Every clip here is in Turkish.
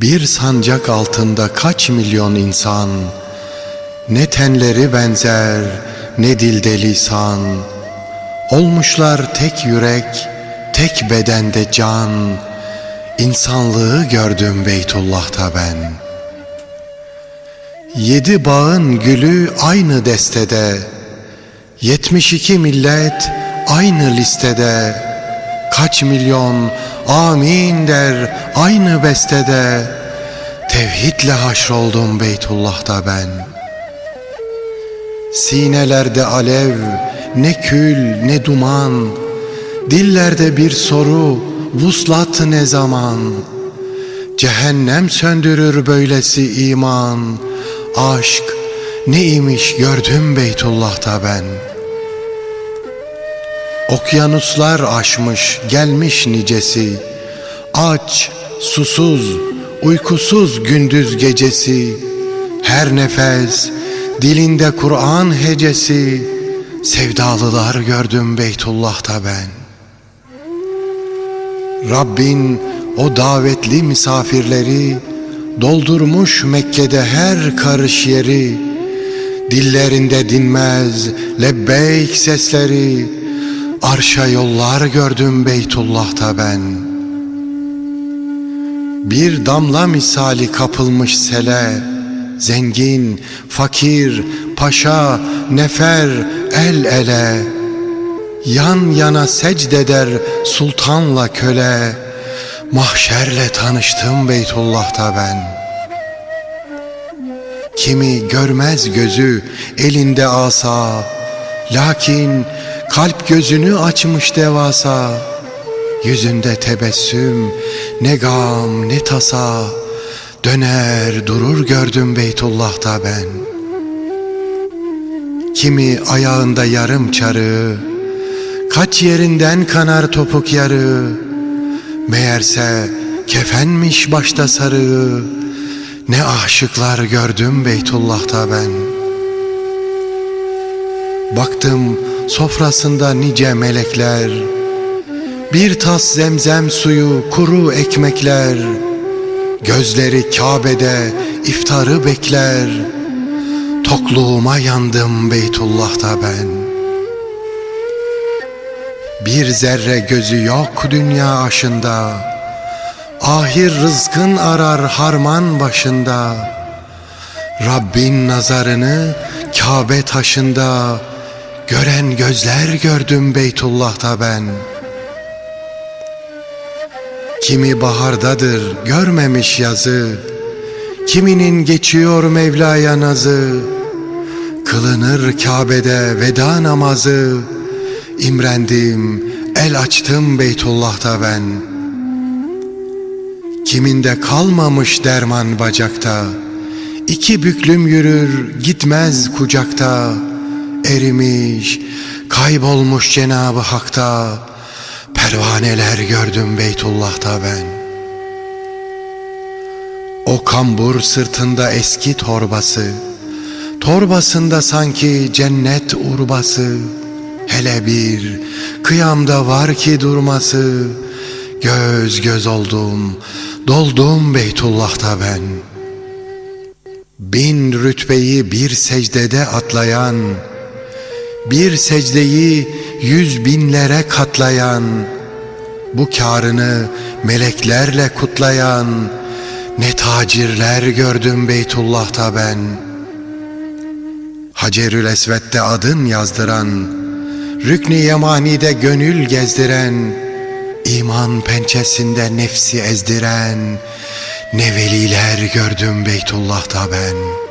Bir sancak altında kaç milyon insan? Ne tenleri benzer ne dilde lisan. Olmuşlar tek yürek tek bedende can. İnsanlığı gördüm Beytullah'ta ben. Yedi bağın gülü aynı destede. 72 millet aynı listede. Kaç milyon amin der aynı bestede. Tevhidle haşroldum Beytullah'ta ben. Sinelerde alev ne kül ne duman. Dillerde bir soru vuslat ne zaman? Cehennem söndürür böylesi iman. Aşk neymiş gördüm Beytullah'ta ben Okyanuslar aşmış gelmiş nicesi. Aç, susuz, uykusuz gündüz gecesi. Her nefes dilinde Kur'an hecesi. Sevdalılar gördüm Beytullah'ta ben. Rabbin o davetli misafirleri Doldurmuş Mekke'de her karış yeri. Dillerinde dinmez lebbeyk sesleri Arşa yollar gördüm Beytullah'ta ben. Bir damla misali kapılmış sele. Zengin, fakir, paşa, nefer, el ele. Yan yana secdeder sultanla köle. Mahşerle tanıştım Beytullah'ta ben. Kimi görmez gözü elinde asa. Lakin kalp gözünü açmış devasa. Yüzünde tebessüm ne gam ne tasa. Döner durur gördüm Beytullah'ta ben. Kimi ayağında yarım çarı Kaç yerinden kanar topuk yarı. Meğerse kefenmiş başta sarığı Ne aşıklar gördüm Beytullah'ta ben. Baktım sofrasında nice melekler Bir tas zemzem suyu kuru ekmekler. Gözleri Kabe'de iftarı bekler. Tokluğuma yandım Beytullah'ta ben. Bir zerre gözü yok dünya aşında. Ahir rızkın arar harman başında. Rabbin nazarını Kabe taşında Gören gözler gördüm Beytullah'ta ben. Kimi bahardadır görmemiş yazı Kiminin geçiyor Mevla'ya nazı. Kılınır Kabe'de veda namazı İmrendim el açtım Beytullah'ta ben. Kiminde kalmamış derman bacakta İki büklüm yürür gitmez kucakta Erimiş kaybolmuş Cenabı Hak'ta. Pervaneler gördüm Beytullah'ta ben. O kambur sırtında eski torbası Torbasında sanki cennet urbası. Hele bir kıyamda var ki durması Göz göz oldum doldum Beytullah'ta ben. Bin rütbeyi bir secdede atlayan Bir secdeyi yüz binlere katlayan Bu karını meleklerle kutlayan Ne tacirler gördüm Beytullah'ta ben. Hacerül Esved'de adın yazdıran Rükni Yemani'de gönül gezdiren iman pençesinde nefsi ezdiren Ne veliler gördüm Beytullah'ta ben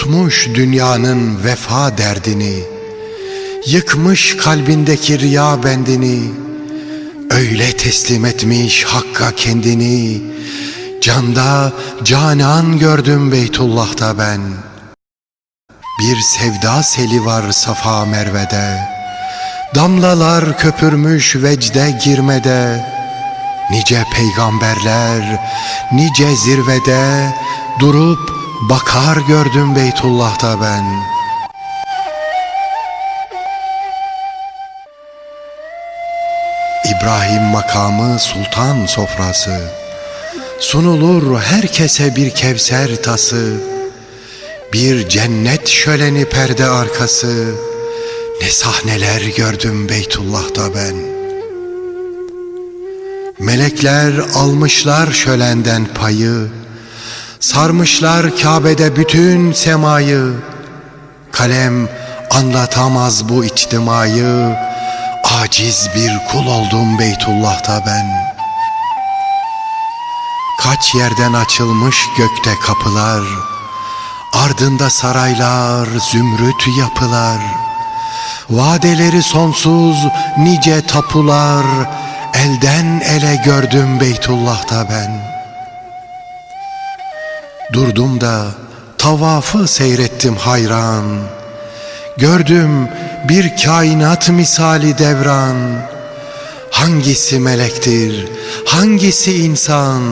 Unutmuş dünyanın vefa derdini Yıkmış kalbindeki riya bendini Öyle teslim etmiş Hakk'a kendini Canda canan gördüm Beytullah'ta ben. Bir sevda seli var Safa Merve'de Damlalar köpürmüş vecde girmede. Nice peygamberler nice zirvede Durup bakar gördüm Beytullah'ta ben. İbrahim makamı sultan sofrası. Sunulur herkese bir kevser tası. Bir cennet şöleni perde arkası. Ne sahneler gördüm Beytullah'ta ben. Melekler almışlar şölenden payı Sarmışlar Kabe'de bütün semayı. Kalem anlatamaz bu içtimayı. Aciz bir kul oldum Beytullah'ta ben. Kaç yerden açılmış gökte kapılar. Ardında saraylar, zümrüt yapılar. Vadeleri sonsuz nice tapular. Elden ele gördüm Beytullah'ta ben Durdum da tavafı seyrettim hayran. Gördüm bir kainat misali devran. Hangisi melektir, hangisi insan?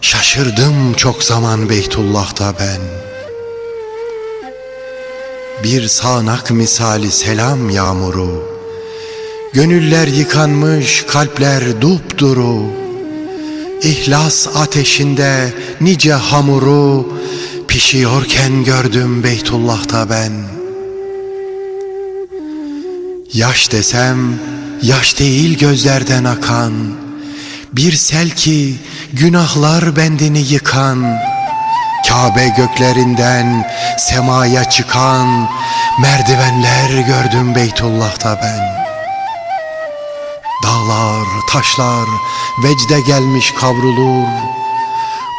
Şaşırdım çok zaman Beytullah'ta ben. Bir sağanak misali selam yağmuru. Gönüller yıkanmış, kalpler dupduru İhlas ateşinde nice hamuru Pişiyorken gördüm Beytullah'ta ben. Yaş desem yaş değil gözlerden akan Bir sel ki günahlar bendini yıkan Kabe göklerinden semaya çıkan Merdivenler gördüm Beytullah'ta ben Dağlar, taşlar vecde gelmiş kavrulur.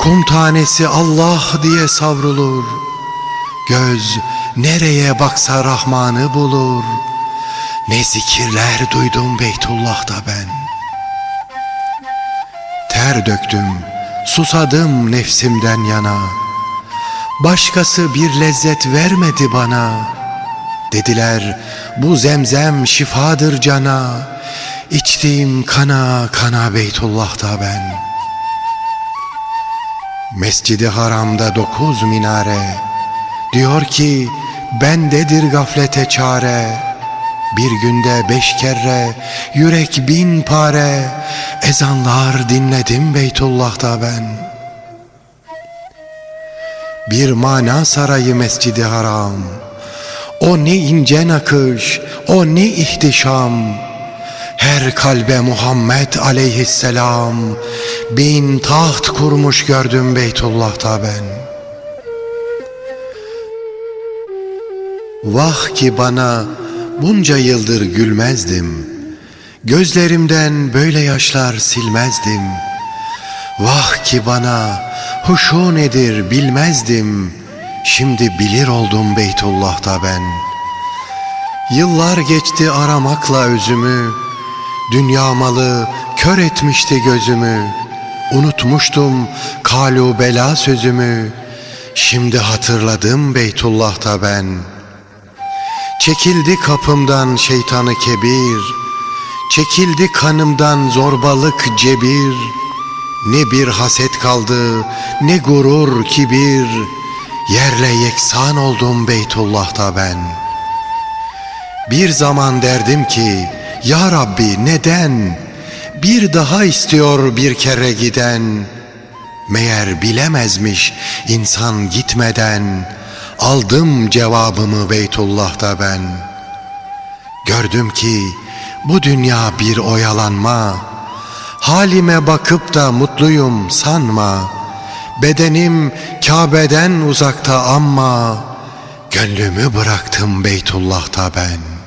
Kum tanesi Allah diye savrulur. Göz nereye baksa Rahman'ı bulur. Ne zikirler duydum Beytullah'ta ben. Ter döktüm, susadım nefsimden yana. Başkası bir lezzet vermedi bana. Dediler bu zemzem şifadır cana İçtiğim kana kana Beytullah'ta ben. Mescidi haramda dokuz minare. Diyor ki bendedir gaflete çare. Bir günde beş kere yürek bin pare. Ezanlar dinledim Beytullah'ta ben. Bir mana sarayı mescidi haram. O ne ince nakış, o ne ihtişam her kalbe Muhammed aleyhisselam bin taht kurmuş gördüm Beytullah'ta ben. Vah ki bana bunca yıldır gülmezdim. Gözlerimden böyle yaşlar silmezdim. Vah ki bana huşu nedir bilmezdim. Şimdi bilir oldum Beytullah'ta ben. Yıllar geçti aramakla özümü. Dünya malı kör etmişti gözümü. Unutmuştum kalu bela sözümü. Şimdi hatırladım Beytullah'ta ben. Çekildi kapımdan şeytanı kebir. Çekildi kanımdan zorbalık cebir. Ne bir haset kaldı ne gurur kibir. Yerle yeksan oldum Beytullah'ta ben. Bir zaman derdim ki ya Rabbi neden? Bir daha istiyor bir kere giden. Meğer bilemezmiş insan gitmeden. Aldım cevabımı Beytullah'ta ben. Gördüm ki bu dünya bir oyalanma. Halime bakıp da mutluyum sanma. Bedenim Kabe'den uzakta ama gönlümü bıraktım Beytullah'ta ben.''